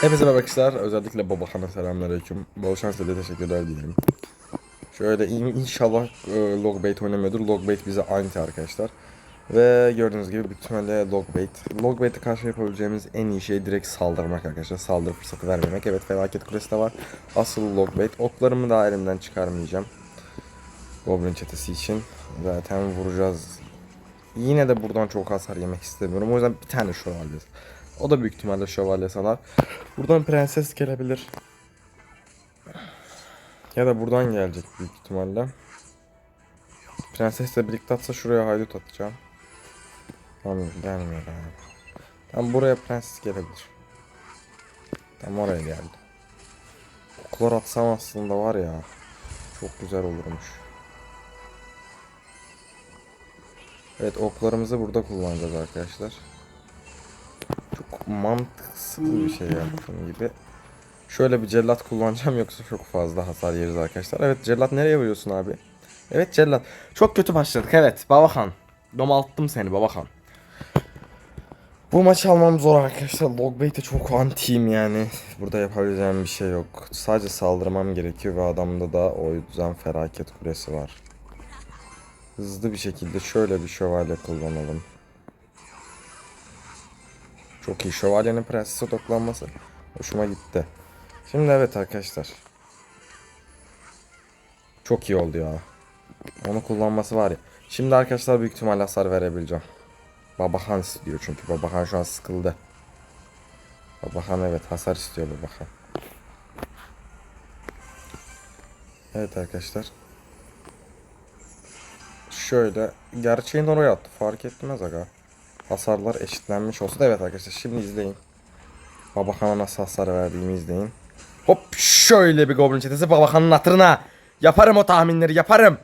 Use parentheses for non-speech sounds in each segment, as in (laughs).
Hepinize merhaba arkadaşlar. Özellikle Babahan'a selamünaleyküm. Bol şans ve teşekkürler dilerim. Şöyle in- inşallah e, Logbait oynamıyordur. Logbait bize anti arkadaşlar. Ve gördüğünüz gibi büyük ihtimalle Logbait. Logbait'e karşı yapabileceğimiz en iyi şey direkt saldırmak arkadaşlar. Saldırı fırsatı vermemek. Evet felaket kulesi de var. Asıl Logbait. Oklarımı daha elimden çıkarmayacağım. Goblin çetesi için. Zaten vuracağız. Yine de buradan çok hasar yemek istemiyorum. O yüzden bir tane şövalye. O da büyük ihtimalle şövalye salar. Buradan prenses gelebilir. Ya da buradan gelecek büyük ihtimalle. Prensesle birlikte atsa şuraya haydut atacağım. Tamam gelmiyor abi. Tam buraya prenses gelebilir. Tam oraya geldi. Oklar atsam aslında var ya. Çok güzel olurmuş. Evet oklarımızı burada kullanacağız arkadaşlar. Mantıksız bir şey yaptığım gibi. Şöyle bir cellat kullanacağım yoksa çok fazla hasar yeriz arkadaşlar. Evet cellat nereye vuruyorsun abi? Evet cellat. Çok kötü başladık evet Babakan. Domalttım seni Babakan. Bu maçı almam zor arkadaşlar. Logbait'e çok antiyim yani. Burada yapabileceğim bir şey yok. Sadece saldırmam gerekiyor ve adamda da o yüzden felaket kulesi var. Hızlı bir şekilde şöyle bir şövalye kullanalım. Çok iyi. Şövalyenin prensese odaklanması hoşuma gitti. Şimdi evet arkadaşlar. Çok iyi oldu ya. Onu kullanması var ya. Şimdi arkadaşlar büyük ihtimalle hasar verebileceğim. Babahan istiyor çünkü Babahan şu an sıkıldı. Babahan evet hasar istiyor Babahan. Evet arkadaşlar. Şöyle gerçeğin oraya attı fark etmez aga. Hasarlar eşitlenmiş olsa da evet arkadaşlar şimdi izleyin. Babakan'a nasıl hasar verdiğimi izleyin. Hop şöyle bir goblin çetesi Babakan'ın hatırına. Yaparım o tahminleri yaparım.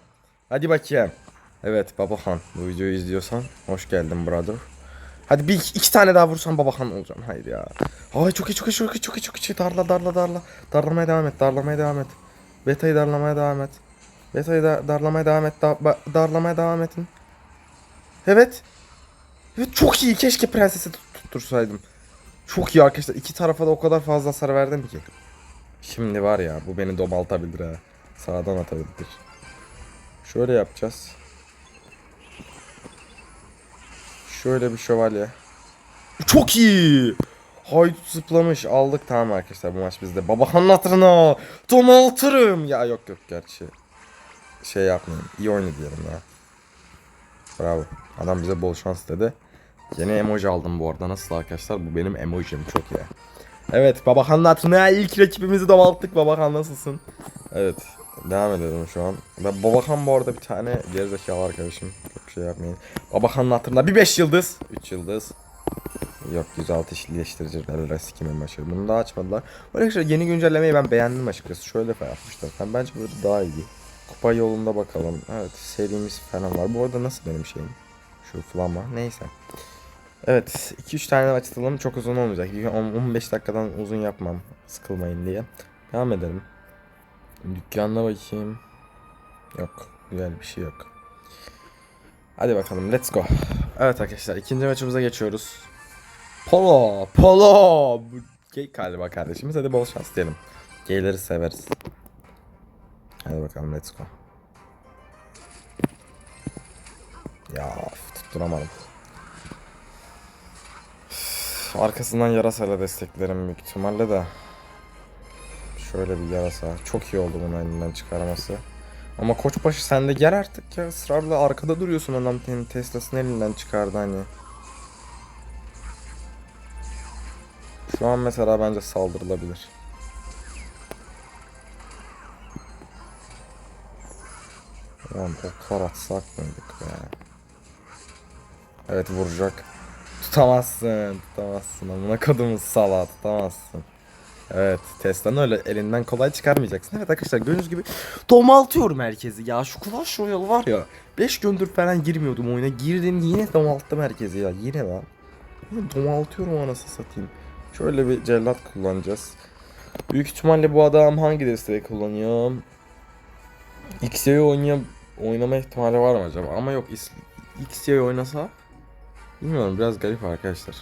Hadi bakayım. Evet Babakan bu videoyu izliyorsan hoş geldin brother. Hadi bir iki tane daha vursan Babakan olacağım. Hayır ya. Ay çok iyi çok iyi çok iyi çok iyi çok iyi. Darla darla darla. Darlamaya devam et darlamaya devam et. Beta'yı darlamaya devam et. Beta'yı da darlamaya devam et. Da darlamaya devam etin. Evet. Evet çok iyi. Keşke prensesi tut- tuttursaydım. Çok iyi arkadaşlar. İki tarafa da o kadar fazla hasar verdim ki. Şimdi var ya bu beni domaltabilir ha. Sağdan atabilir. Şöyle yapacağız. Şöyle bir şövalye. Çok iyi. Haydut zıplamış. Aldık tamam arkadaşlar bu maç bizde. Babakanın hatırına. Domaltırım. Ya yok yok gerçi. Şey yapmayayım. İyi oyunu diyelim ya. Bravo. Adam bize bol şans dedi. Yeni emoji aldım bu arada. Nasıl arkadaşlar? Bu benim emojim. Çok iyi. Evet Babakan'ın hatırına ilk rakibimizi domalttık. Babakan nasılsın? Evet. Devam edelim şu an. Ve Babakan bu arada bir tane gerizekalı arkadaşım. Çok şey yapmayın. Babakan'ın hatırına bir 5 yıldız. 3 yıldız. Yok 106 işleştiricilerle sikimin başı. Bunu da açmadılar. Arkadaşlar yeni güncellemeyi ben beğendim açıkçası. Şöyle yapmışlar. Ben bence böyle daha iyi. Kupa yolunda bakalım. Evet serimiz falan var. Bu arada nasıl benim şeyim? Şu flama. Neyse. Evet 2-3 tane açtıralım. Çok uzun olmayacak. 15 dakikadan uzun yapmam. Sıkılmayın diye. Devam edelim. Dükkanına bakayım. Yok. Güzel bir şey yok. Hadi bakalım let's go. Evet arkadaşlar ikinci maçımıza geçiyoruz. Polo, Polo. Gay galiba kardeşimiz. Hadi bol şans diyelim. Gayleri severiz. Hadi bakalım let's go. Ya tutturamadım. Arkasından yarasayla desteklerim büyük ihtimalle de. Şöyle bir yarasa. Çok iyi oldu bunu elinden çıkarması. Ama koçbaşı sen de gel artık ya. ısrarla arkada duruyorsun adam senin Tesla'sını elinden çıkardı hani. Şu an mesela bence saldırılabilir. Ulan oklar atsak mıydık be? Evet vuracak. Tutamazsın, tutamazsın. Amına kodumuz sala tutamazsın. Evet Tesla'nı öyle elinden kolay çıkarmayacaksın. Evet arkadaşlar gördüğünüz gibi domaltıyorum herkesi ya. Şu Clash Royale var ya. 5 gündür falan girmiyordum oyuna. Girdim yine domalttım herkesi ya. Yine lan. Domaltıyorum anasını satayım. Şöyle bir cellat kullanacağız. Büyük ihtimalle bu adam hangi desteği kullanıyor? XY'yi oynaya oynama ihtimali var mı acaba? Ama yok XY oynasa bilmiyorum biraz garip arkadaşlar.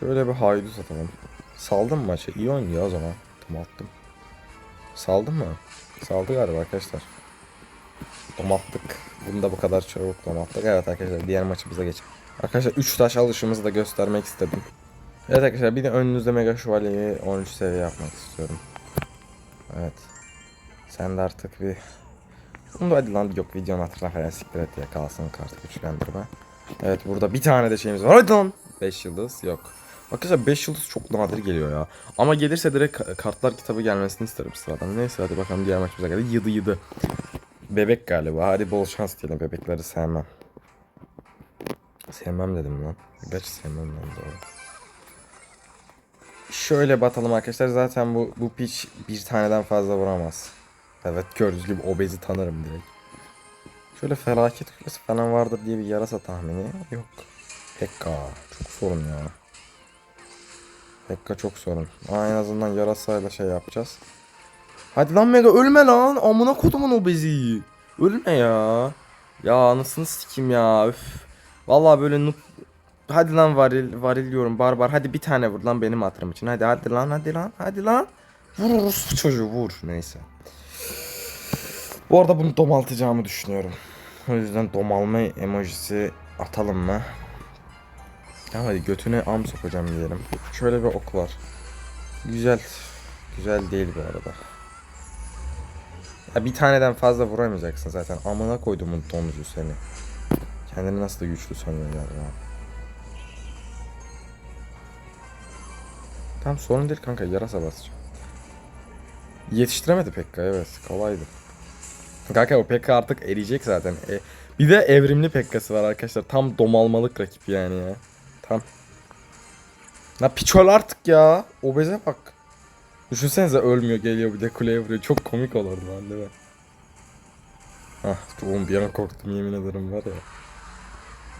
Şöyle bir haydut atalım. Saldım maçı. İyi oynuyor o zaman. Tamam attım. Saldın mı? Saldı galiba arkadaşlar. Domattık. Bunu da bu kadar çabuk domattık. Evet arkadaşlar diğer maçımıza geçelim. Arkadaşlar 3 taş alışımızı da göstermek istedim. Evet arkadaşlar bir de önünüzde Mega Şövalye'yi 13 seviye yapmak istiyorum. Evet. Sen de artık bir... Bunu da hadi lan yok videonun hatırına falan siktir et ya kalsın kart güçlendirme. Evet burada bir tane de şeyimiz var. Hadi lan. 5 yıldız yok. Arkadaşlar 5 yıldız çok nadir geliyor ya. Ama gelirse direkt ka- kartlar kitabı gelmesini isterim sıradan. Neyse hadi bakalım diğer maçımıza geldi. Yıdı yıdı. Bebek galiba. Hadi bol şans diyelim. Bebekleri sevmem. Sevmem dedim lan. Gerçi sevmem lan doğru. Şöyle batalım arkadaşlar. Zaten bu bu piç bir taneden fazla vuramaz. Evet gördüğünüz gibi obezi tanırım direkt. Şöyle felaket küresi falan vardır diye bir yarasa tahmini yok. Pekka çok sorun ya. Pekka çok sorun. Aa, en azından yarasayla şey yapacağız. Hadi lan Mega ölme lan. Amına kodumun obezi. Ölme ya. Ya anasını sikim ya. Üf. Vallahi böyle noob... Hadi lan varil, varil diyorum barbar. Hadi bir tane vur lan benim hatırım için. Hadi hadi lan hadi lan hadi lan. Vur çocuğu vur. Neyse. Bu arada bunu domaltacağımı düşünüyorum. O yüzden domalma emojisi atalım mı? Tamam hadi götüne am sokacağım diyelim. Şöyle bir ok var. Güzel. Güzel değil bu arada. Ya bir taneden fazla vuramayacaksın zaten. Amına koydumun donucu seni. Kendini nasıl da güçlü sanıyor ya. Tamam sorun değil kanka yarasa basacağım. Yetiştiremedi Pekka evet kolaydı. Kanka o Pekka artık eriyecek zaten. E, bir de evrimli Pekka'sı var arkadaşlar. Tam domalmalık rakip yani ya. Tam. La piçol artık ya. Obeze bak. Düşünsenize ölmüyor geliyor bir de kuleye vuruyor. Çok komik olurdu lan değil mi? Ah oğlum bir an korktum yemin ederim var ya.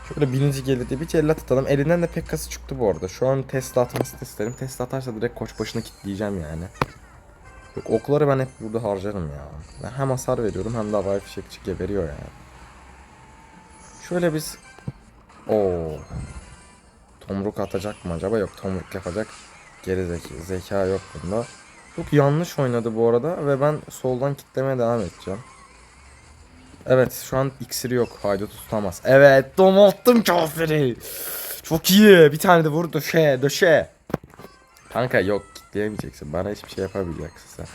Şöyle birinci gelir diye bir cellat atalım. Elinden de Pekka'sı çıktı bu arada. Şu an Tesla atmasını isterim. Tesla atarsa direkt koç başına kitleyeceğim yani. Yok, okları ben hep burada harcarım ya. Ben hem hasar veriyorum hem de havai fişekçi geberiyor yani. Şöyle biz... Oo. Tomruk atacak mı acaba? Yok tomruk yapacak. Geri zeka, zeka yok bunda. Çok yanlış oynadı bu arada ve ben soldan kitlemeye devam edeceğim. Evet şu an iksiri yok. Haydut tutamaz. Evet domalttım kafiri. Çok iyi. Bir tane de vur döşe döşe. Kanka yok kitleyemeyeceksin. Bana hiçbir şey yapamayacaksın sen.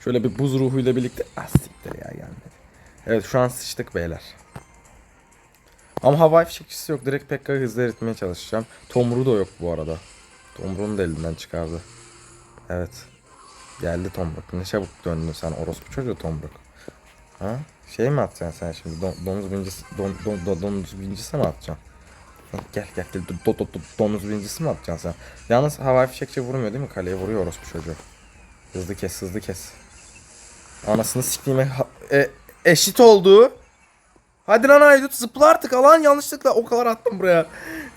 Şöyle bir buz ruhuyla birlikte. Ah siktir ya gelmedi. Evet şu an sıçtık beyler. Ama havai fişekçisi yok. Direkt Pekka'yı hızlı eritmeye çalışacağım. Tomru da yok bu arada. Tomruğunu da elinden çıkardı. Evet. Geldi Tomruk. Ne çabuk döndün sen orospu çocuğu Tomruk. Ha? Şey mi atacaksın sen şimdi? Don, domuz bincisi, don, don, don, domuz bincisi mi atacaksın? Gel gel gel. Do, do, do, domuz bincisi mi atacaksın sen? Yalnız havai fişekçi vurmuyor değil mi? Kaleye vuruyor orospu çocuğu. Hızlı kes hızlı kes. Anasını siktiğime e, eşit oldu. Hadi lan Haydut zıpla artık alan yanlışlıkla o kadar attım buraya.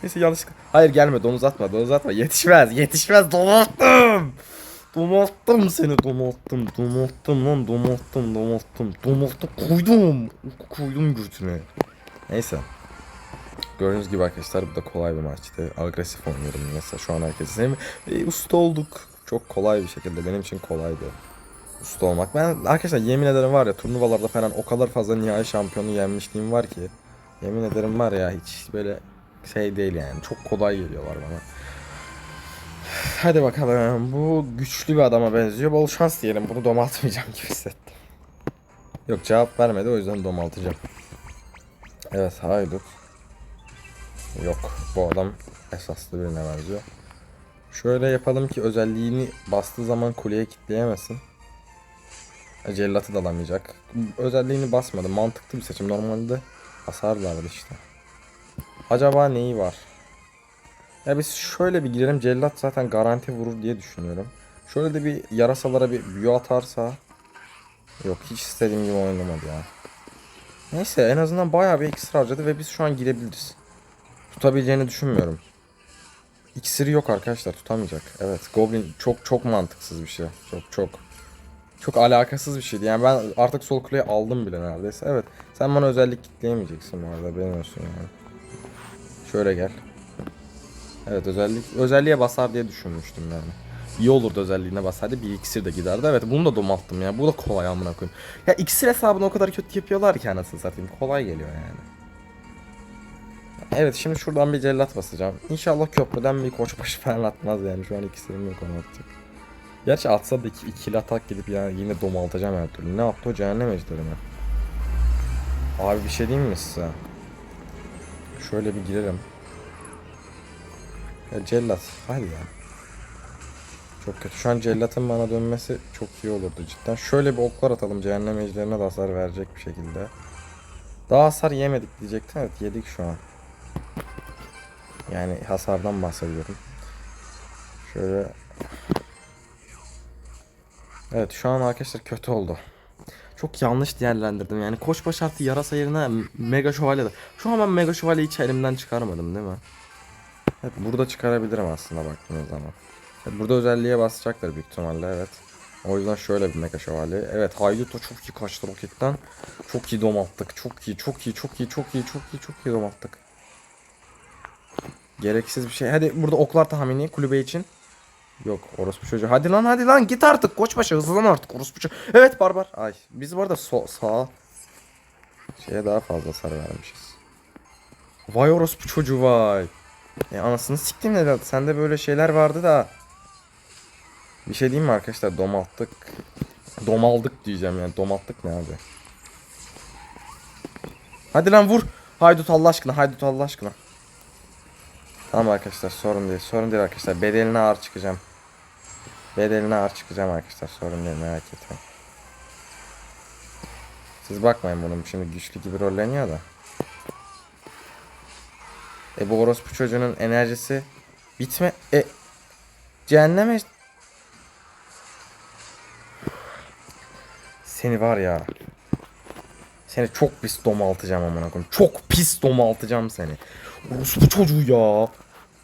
Neyse yanlışlıkla. Hayır gelme domuz atma domuz atma yetişmez yetişmez domalttım. Domalttım seni domalttım domalttım lan domalttım domalttım domalttım koydum koydum götüne. Neyse. Gördüğünüz gibi arkadaşlar bu da kolay bir maçtı. Agresif oynuyorum mesela şu an herkes hem e, usta olduk. Çok kolay bir şekilde benim için kolaydı. Usta olmak. Ben arkadaşlar yemin ederim var ya turnuvalarda falan o kadar fazla nihai şampiyonu yenmişliğim var ki. Yemin ederim var ya hiç böyle şey değil yani. Çok kolay geliyorlar bana. Hadi bakalım. Bu güçlü bir adama benziyor. Bol şans diyelim. Bunu domaltmayacağım gibi hissettim. Yok cevap vermedi o yüzden domaltacağım. Evet haydut. Yok bu adam esaslı birine benziyor. Şöyle yapalım ki özelliğini bastığı zaman kuleye kitleyemesin. Cellatı da alamayacak. Özelliğini basmadı. Mantıklı bir seçim. Normalde hasarlardı işte. Acaba neyi var? Ya biz şöyle bir girelim. Cellat zaten garanti vurur diye düşünüyorum. Şöyle de bir yarasalara bir büyü atarsa. Yok hiç istediğim gibi oynamadı ya. Neyse en azından bayağı bir iksir harcadı ve biz şu an girebiliriz. Tutabileceğini düşünmüyorum. İksiri yok arkadaşlar tutamayacak. Evet Goblin çok çok mantıksız bir şey. Çok çok. Çok alakasız bir şeydi. Yani ben artık sol kuleyi aldım bile neredeyse. Evet. Sen bana özellik kitleyemeyeceksin bu arada. Benim yani. Şöyle gel. Evet özellik özelliğe basar diye düşünmüştüm yani. İyi olurdu özelliğine bassaydı bir iksir de giderdi. Evet bunu da domalttım ya. Bu da kolay amına koyayım. Ya iksir hesabını o kadar kötü yapıyorlar ki anasını satayım. Kolay geliyor yani. Evet şimdi şuradan bir cellat basacağım. İnşallah köprüden bir koçbaşı (laughs) falan atmaz yani. Şu an iksirim yok onu. Gerçi atsa da iki, ikili atak gidip yani yine domaltacağım her türlü. Ne yaptı o cehennem ejderi mi? Abi bir şey diyeyim mi size? Şöyle bir girelim. Ya cellat hadi ya. Çok kötü. Şu an cellatın bana dönmesi çok iyi olurdu cidden. Şöyle bir oklar atalım cehennem ejderine de hasar verecek bir şekilde. Daha hasar yemedik diyecektim. Evet yedik şu an. Yani hasardan bahsediyorum. Şöyle. Evet şu an arkadaşlar kötü oldu. Çok yanlış değerlendirdim yani koçbaş artı yarasa yerine mega şövalye de. Şu an ben mega şövalyeyi hiç elimden çıkarmadım değil mi? Evet burada çıkarabilirim aslında baktığınız zaman. Evet, burada özelliğe basacaklar büyük ihtimalle evet. O yüzden şöyle bir mega şövalye. Evet Haydut'ta çok iyi kaçtı roketten. Çok iyi domalttık. Çok iyi, çok iyi, çok iyi, çok iyi, çok iyi, çok iyi domalttık. Gereksiz bir şey. Hadi burada oklar tahmini kulübe için. Yok orospu çocuğu. Hadi lan hadi lan git artık koçbaşı hızlan artık orospu çocuğu. Evet barbar. Ay biz bu arada so sağ şeye daha fazla hasar vermişiz. Vay orospu çocuğu vay. E anasını siktim neden? Sende böyle şeyler vardı da. Bir şey diyeyim mi arkadaşlar? Domalttık. Domaldık diyeceğim yani. Domalttık ne abi? Hadi lan vur. Haydut Allah aşkına. Haydut Allah aşkına. Tamam arkadaşlar sorun değil. Sorun değil arkadaşlar. Bedeline ağır çıkacağım. Bedeline ağır çıkacağım arkadaşlar. Sorun değil merak etmeyin. Siz bakmayın bunun şimdi güçlü gibi rolleniyor da. E bu orospu çocuğunun enerjisi bitme... E... Cehenneme... Seni var ya. Seni çok pis domaltacağım amına koyayım. Çok pis domaltacağım seni. Orospu çocuğu ya.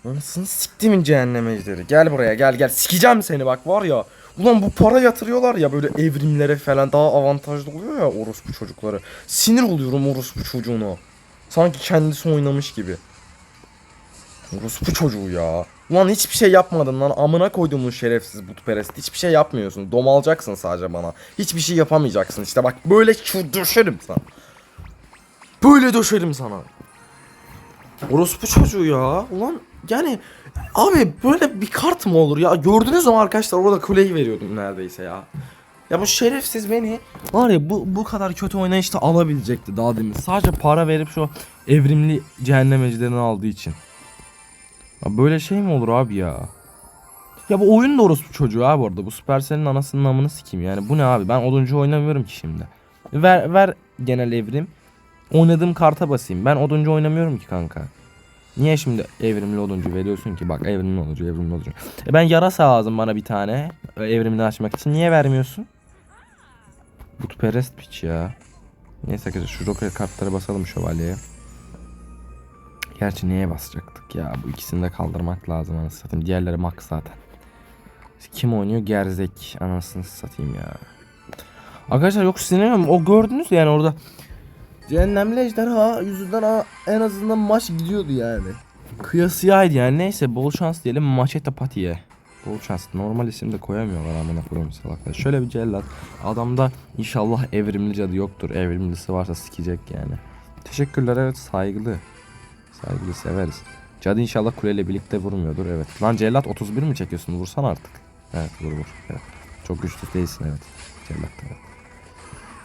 Anasını siktimin cehennem ejderi. Gel buraya gel gel. Sikeceğim seni bak var ya. Ulan bu para yatırıyorlar ya böyle evrimlere falan daha avantajlı oluyor ya orospu çocukları. Sinir oluyorum orospu çocuğuna. Sanki kendisi oynamış gibi. Orospu çocuğu ya. Ulan hiçbir şey yapmadın lan. Amına koyduğumun şerefsiz butperest. Hiçbir şey yapmıyorsun. Domalacaksın sadece bana. Hiçbir şey yapamayacaksın. İşte bak böyle döşerim sana. Böyle döşerim sana. Orospu çocuğu ya. Ulan yani abi böyle bir kart mı olur ya? Gördünüz mü arkadaşlar orada kuleyi veriyordum neredeyse ya. Ya bu şerefsiz beni var ya bu bu kadar kötü oynayışta alabilecekti daha demin. Sadece para verip şu evrimli cehennem ejderini aldığı için. Ya böyle şey mi olur abi ya? Ya bu oyun da orospu çocuğu abi orada. Bu Supercell'in anasının amını sikeyim yani. Bu ne abi? Ben oduncu oynamıyorum ki şimdi. Ver ver genel evrim. Oynadığım karta basayım. Ben oduncu oynamıyorum ki kanka. Niye şimdi evrimli oduncu veriyorsun ki? Bak evrimli oduncu, evrimli oduncu. E ben yarasa lazım bana bir tane. e, Evrimini açmak için. Niye vermiyorsun? Butperest piç ya. Neyse arkadaşlar şu roket kartları basalım şövalyeye. Gerçi neye basacaktık ya? Bu ikisini de kaldırmak lazım anasını satayım. Diğerleri max zaten. Kim oynuyor? Gerzek. Anasını satayım ya. Arkadaşlar yok sinirlenmiyorum. O gördünüz yani orada. Cehennemli ejderha yüzünden ha, en azından maç gidiyordu yani. Kıyasıyaydı yani. Neyse bol şans diyelim Maçeta Pati'ye. Bol şans. Normal isim de koyamıyorlar amına koyayım salaklar. Şöyle bir cellat. Adamda inşallah evrimli cadı yoktur. Evrimlisi varsa sikecek yani. Teşekkürler evet saygılı. Saygılı severiz. Cadı inşallah kuleyle birlikte vurmuyordur evet. Lan cellat 31 mi çekiyorsun? Vursan artık. Evet vur vur. Evet. Çok güçlü değilsin evet. Cellat evet.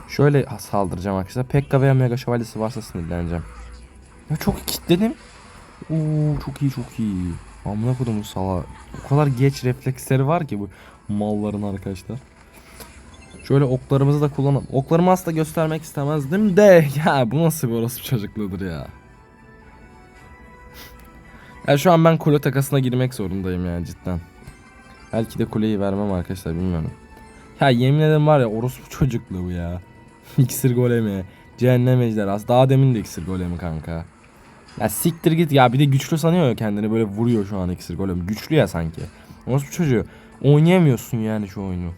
Şöyle saldıracağım arkadaşlar. Pekka veya Mega Şövalyesi varsa sinirleneceğim. Ya çok kilitledim. Oo çok iyi çok iyi. Amına kodum sala. O kadar geç refleksleri var ki bu malların arkadaşlar. Şöyle oklarımızı da kullanalım. Oklarımı asla göstermek istemezdim de (laughs) ya bu nasıl bir orospu çocukluğudur ya. Ya şu an ben kule takasına girmek zorundayım yani cidden. Belki de kuleyi vermem arkadaşlar bilmiyorum. Ya yemin ederim var ya orospu çocukluğu ya. (laughs) İksir golemi. Cehennem ejderhası. Daha demin de iksir golemi kanka. Ya siktir git ya bir de güçlü sanıyor ya kendini böyle vuruyor şu an iksir golemi. Güçlü ya sanki. Orospu çocuğu. Oynayamıyorsun yani şu oyunu.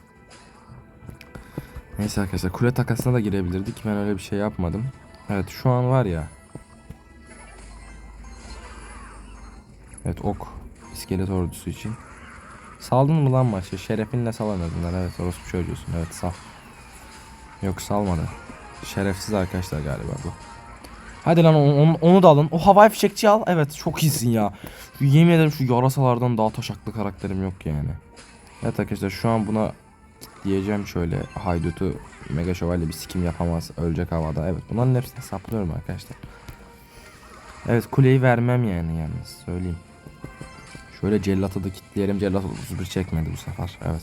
Neyse arkadaşlar kule takasına da girebilirdik. Ben öyle bir şey yapmadım. Evet şu an var ya. Evet ok. İskelet ordusu için. Saldın mı lan maçı? Şerefinle sal en azından. Evet orospu çocuğusun. Evet sal. Yok salmadı. Şerefsiz arkadaşlar galiba bu. Hadi lan onu, onu, onu da alın. O havai fişekçi al. Evet çok iyisin ya. Yemin ederim şu yarasalardan daha taşaklı karakterim yok yani. Evet arkadaşlar şu an buna diyeceğim şöyle haydutu mega şövalye bir sikim yapamaz ölecek havada. Evet bunların hepsini saplıyorum arkadaşlar. Evet kuleyi vermem yani yalnız söyleyeyim. Şöyle cellatı da kitleyelim. Cellat 31 çekmedi bu sefer. Evet.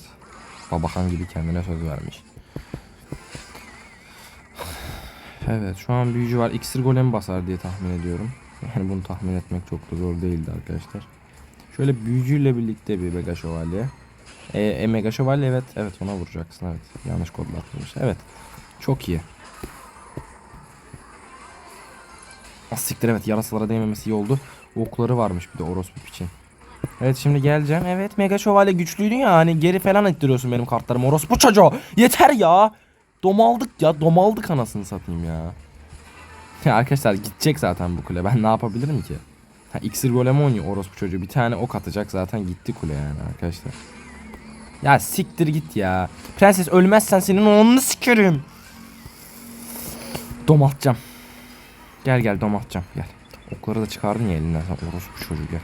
Babakan gibi kendine söz vermiş. Evet şu an büyücü var. İksir golem basar diye tahmin ediyorum. Yani bunu tahmin etmek çok da zor değildi arkadaşlar. Şöyle büyücüyle birlikte bir mega şövalye. E, e mega şövalye evet. Evet ona vuracaksın evet. Yanlış kodlatmış. Evet. Çok iyi. Ah siktir evet yarasalara değmemesi iyi oldu. Okları varmış bir de orospu için. Evet şimdi geleceğim. Evet mega şövalye güçlüydün ya hani geri falan ittiriyorsun benim kartlarımı. Orospu çocuğu. Yeter ya. Domaldık ya domaldık anasını satayım ya. Ya arkadaşlar gidecek zaten bu kule. Ben ne yapabilirim ki? Ha, iksir golem oynuyor orospu çocuğu. Bir tane ok atacak zaten gitti kule yani arkadaşlar. Ya siktir git ya. Prenses ölmezsen senin onunu sikerim. Domaltacağım. Gel gel domaltacağım gel. Okları da çıkardın ya elinden sen orospu çocuğu gel.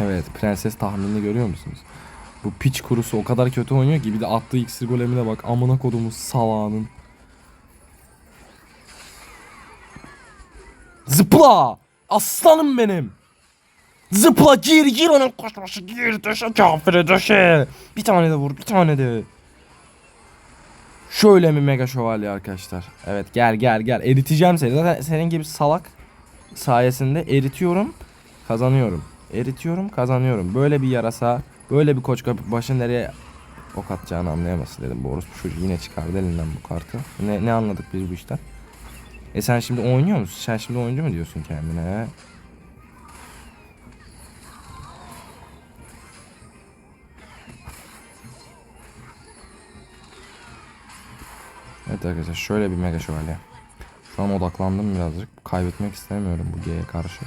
Evet prenses tahminini görüyor musunuz? Bu piç kurusu o kadar kötü oynuyor ki bir de attığı iksir golemine bak amına kodumuz salağının. Zıpla! Aslanım benim! Zıpla gir gir onun koşması gir döşe kafire döşe. Bir tane de vur bir tane de. Şöyle mi mega şövalye arkadaşlar. Evet gel gel gel eriteceğim seni. Zaten senin gibi salak sayesinde eritiyorum kazanıyorum. Eritiyorum kazanıyorum. Böyle bir yarasa böyle bir koç köpek başı nereye ok atacağını anlayamazsın dedim. Bu orospu çocuğu yine çıkardı elinden bu kartı. Ne, ne anladık biz bu işten? E sen şimdi oynuyor musun? Sen şimdi oyuncu mu diyorsun kendine? Evet arkadaşlar şöyle bir mega şövalye. Şu an odaklandım birazcık. Kaybetmek istemiyorum bu G'ye karşı.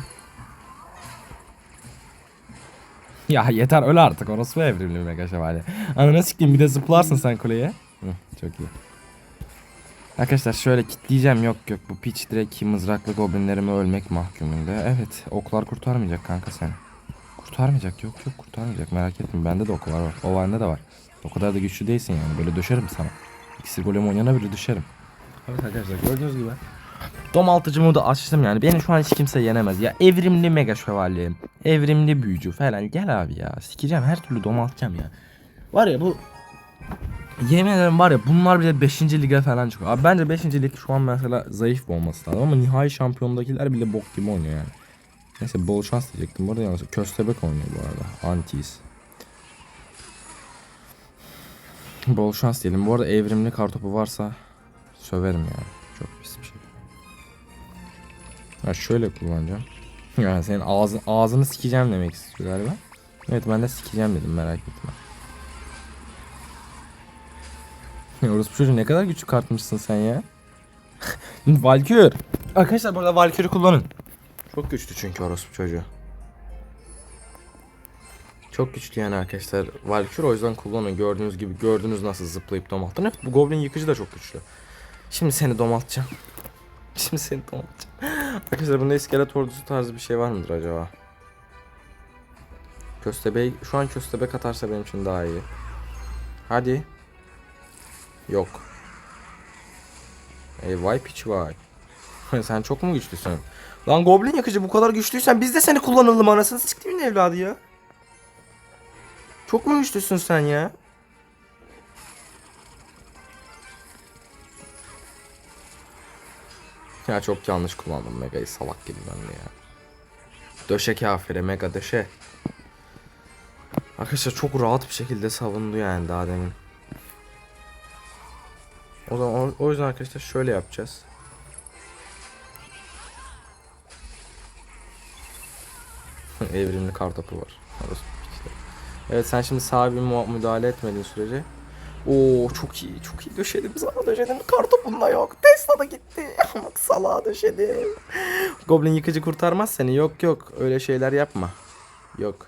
Ya yeter öl artık orası evrimli mega şövalye. Ananı sikeyim bir de zıplarsın sen kuleye. Hı, çok iyi. Arkadaşlar şöyle kitleyeceğim yok yok bu piç direkt mızraklı goblinlerimi ölmek mahkumunda. Evet oklar kurtarmayacak kanka sen. Kurtarmayacak yok yok kurtarmayacak merak etme bende de oklar var. O bende de var. O kadar da güçlü değilsin yani böyle düşerim sana. İksir golem oynayana bile düşerim. Evet arkadaşlar gördüğünüz gibi. Domaltıcı modu açtım yani. Beni şu an hiç kimse yenemez. Ya evrimli mega şövalye, evrimli büyücü falan. Gel abi ya. Sikeceğim her türlü domaltacağım ya. Var ya bu Yemin ederim var ya bunlar bile 5. lige falan çıkıyor. Abi bence 5. lig şu an mesela zayıf olması lazım ama nihai şampiyondakiler bile bok gibi oynuyor yani. Neyse bol şans diyecektim. Bu arada yalnız Köstebek oynuyor bu arada. Antis. Bol şans diyelim. Bu arada evrimli kartopu varsa söverim yani. Çok pis bir şey. Ha şöyle kullanacağım. (laughs) Yani senin ağzın, ağzını sikeceğim demek istiyor galiba. Evet ben de sikeceğim dedim merak etme. (laughs) Orası çocuğu ne kadar güçlü kartmışsın sen ya. (laughs) Valkür. Arkadaşlar burada Valkür'ü kullanın. Çok güçlü çünkü orospu çocuğu. Çok güçlü yani arkadaşlar. Valkür o yüzden kullanın. Gördüğünüz gibi gördünüz nasıl zıplayıp domalttın. Evet bu goblin yıkıcı da çok güçlü. Şimdi seni domaltacağım. Şimdi seni domaltacağım. Arkadaşlar bunda iskelet ordusu tarzı bir şey var mıdır acaba? Köstebek şu an köstebek atarsa benim için daha iyi. Hadi. Yok. Ey vay piç vay. (laughs) Sen çok mu güçlüsün? Lan goblin yakıcı bu kadar güçlüysen biz de seni kullanalım anasını siktimin evladı ya. Çok mu güçlüsün sen ya? Ya çok yanlış kullandım Mega'yı salak gibi ben de ya. Döşe kafire Mega döşe. Arkadaşlar çok rahat bir şekilde savundu yani daha demin. O zaman o, yüzden arkadaşlar şöyle yapacağız. (laughs) Evrimli kartopu var. İşte. Evet sen şimdi sağa bir müdahale etmediğin sürece Oo çok iyi çok iyi döşedim sana döşedim. Kartopun da yok. Tesla da gitti. (laughs) Bak salağa döşedim. Goblin yıkıcı kurtarmaz seni. Yok yok öyle şeyler yapma. Yok.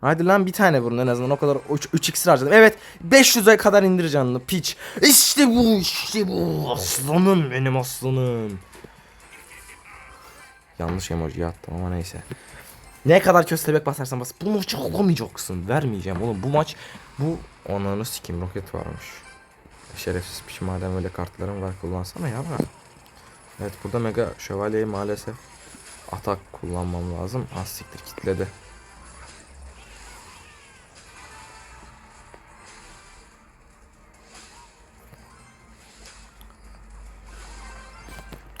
Hadi lan bir tane vurun en azından o kadar 3 iksir harcadım. Evet 500'e kadar indir canını piç. İşte bu işte bu aslanım benim aslanım. Yanlış emoji attım ama neyse. Ne kadar köstebek basarsan bas. Bu maçı alamayacaksın. Vermeyeceğim oğlum. Bu maç bu ananı sikim roket varmış. Şerefsiz piç madem öyle kartların var kullansana ya bırak. Evet burada mega şövalyeyi maalesef atak kullanmam lazım. Az siktir kitledi.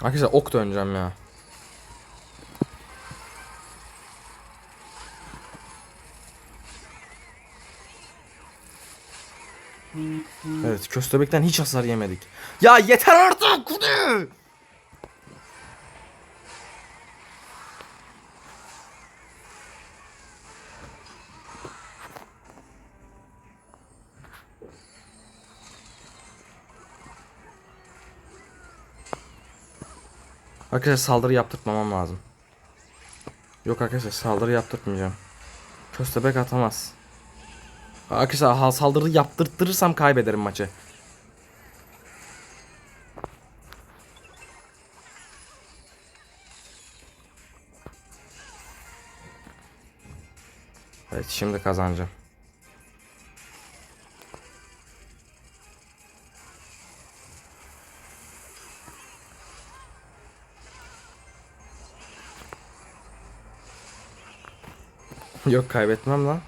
Arkadaşlar ok döneceğim ya. Evet köstebekten hiç hasar yemedik. Ya yeter artık kudu. Arkadaşlar saldırı yaptırtmamam lazım. Yok arkadaşlar saldırı yaptırtmayacağım. Köstebek atamaz. Arkadaşlar saldırı yaptırtırırsam kaybederim maçı. Evet şimdi kazanacağım. Yok kaybetmem lan.